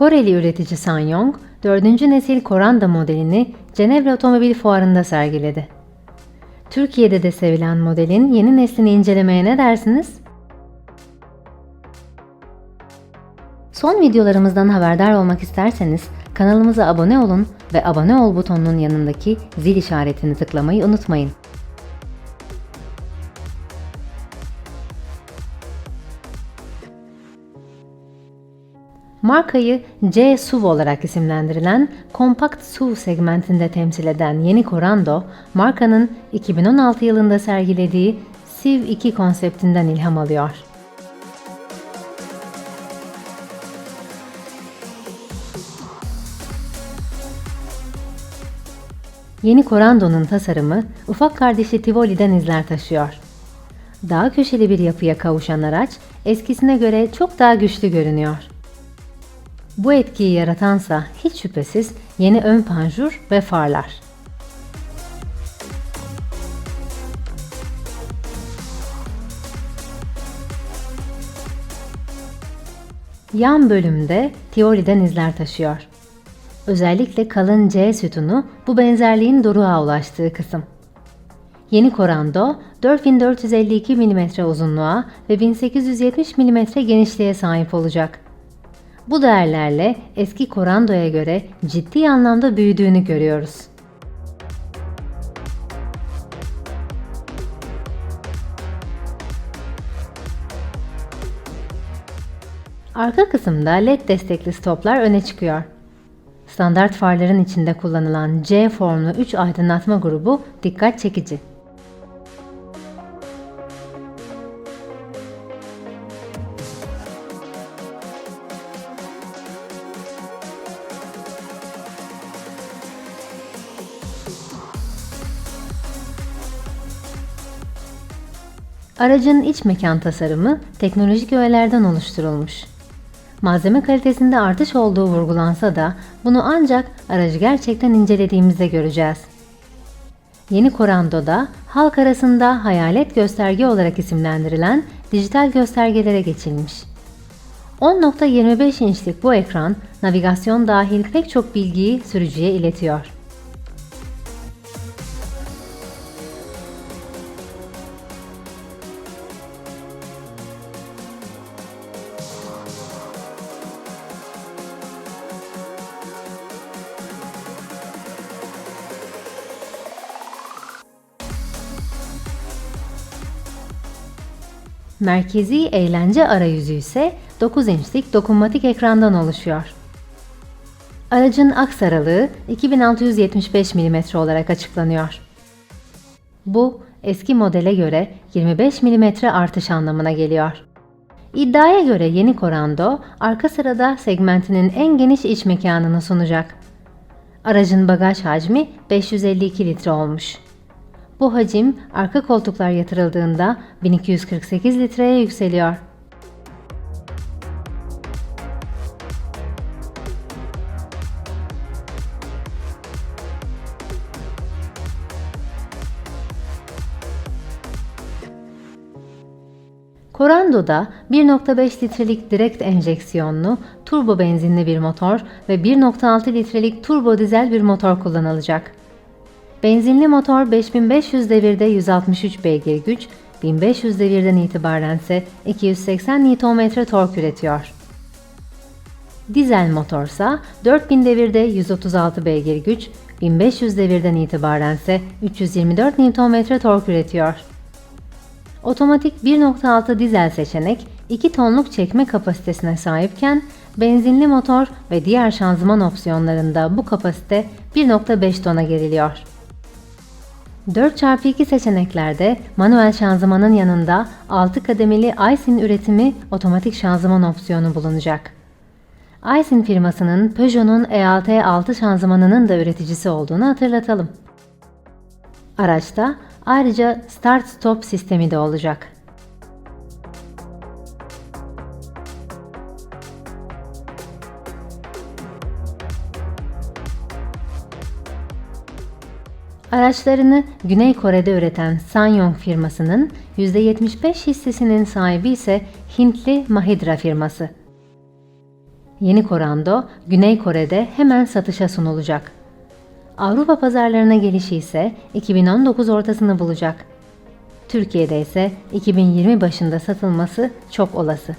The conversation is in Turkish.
Koreli üretici Sanyong, 4. nesil Koranda modelini Cenevre Otomobil Fuarı'nda sergiledi. Türkiye'de de sevilen modelin yeni neslini incelemeye ne dersiniz? Son videolarımızdan haberdar olmak isterseniz kanalımıza abone olun ve abone ol butonunun yanındaki zil işaretini tıklamayı unutmayın. Markayı C SUV olarak isimlendirilen kompakt SUV segmentinde temsil eden yeni Corando, markanın 2016 yılında sergilediği SIV 2 konseptinden ilham alıyor. Yeni Corando'nun tasarımı ufak kardeşi Tivoli'den izler taşıyor. Daha köşeli bir yapıya kavuşan araç eskisine göre çok daha güçlü görünüyor. Bu etkiyi yaratansa hiç şüphesiz yeni ön panjur ve farlar. Yan bölümde Tivoli'den izler taşıyor. Özellikle kalın C sütunu bu benzerliğin doruğa ulaştığı kısım. Yeni Corando 4452 mm uzunluğa ve 1870 mm genişliğe sahip olacak. Bu değerlerle eski Corando'ya göre ciddi anlamda büyüdüğünü görüyoruz. Arka kısımda LED destekli stoplar öne çıkıyor. Standart farların içinde kullanılan C formlu 3 aydınlatma grubu dikkat çekici. Aracın iç mekan tasarımı teknolojik öğelerden oluşturulmuş. Malzeme kalitesinde artış olduğu vurgulansa da bunu ancak aracı gerçekten incelediğimizde göreceğiz. Yeni Corando'da halk arasında hayalet gösterge olarak isimlendirilen dijital göstergelere geçilmiş. 10.25 inçlik bu ekran navigasyon dahil pek çok bilgiyi sürücüye iletiyor. Merkezi eğlence arayüzü ise 9 inçlik dokunmatik ekrandan oluşuyor. Aracın aks aralığı 2675 mm olarak açıklanıyor. Bu eski modele göre 25 mm artış anlamına geliyor. İddiaya göre yeni Corando arka sırada segmentinin en geniş iç mekanını sunacak. Aracın bagaj hacmi 552 litre olmuş. Bu hacim arka koltuklar yatırıldığında 1248 litreye yükseliyor. Corando'da 1.5 litrelik direkt enjeksiyonlu turbo benzinli bir motor ve 1.6 litrelik turbo dizel bir motor kullanılacak. Benzinli motor 5500 devirde 163 beygir güç, 1500 devirden itibaren ise 280 Nm tork üretiyor. Dizel motorsa 4000 devirde 136 beygir güç, 1500 devirden itibaren ise 324 Nm tork üretiyor. Otomatik 1.6 dizel seçenek 2 tonluk çekme kapasitesine sahipken benzinli motor ve diğer şanzıman opsiyonlarında bu kapasite 1.5 tona geriliyor. 4x2 seçeneklerde manuel şanzımanın yanında 6 kademeli Aisin üretimi otomatik şanzıman opsiyonu bulunacak. Aisin firmasının Peugeot'un E6 şanzımanının da üreticisi olduğunu hatırlatalım. Araçta ayrıca start-stop sistemi de olacak. Araçlarını Güney Kore'de üreten Sanyong firmasının %75 hissesinin sahibi ise Hintli Mahindra firması. Yeni Corando, Güney Kore'de hemen satışa sunulacak. Avrupa pazarlarına gelişi ise 2019 ortasını bulacak. Türkiye'de ise 2020 başında satılması çok olası.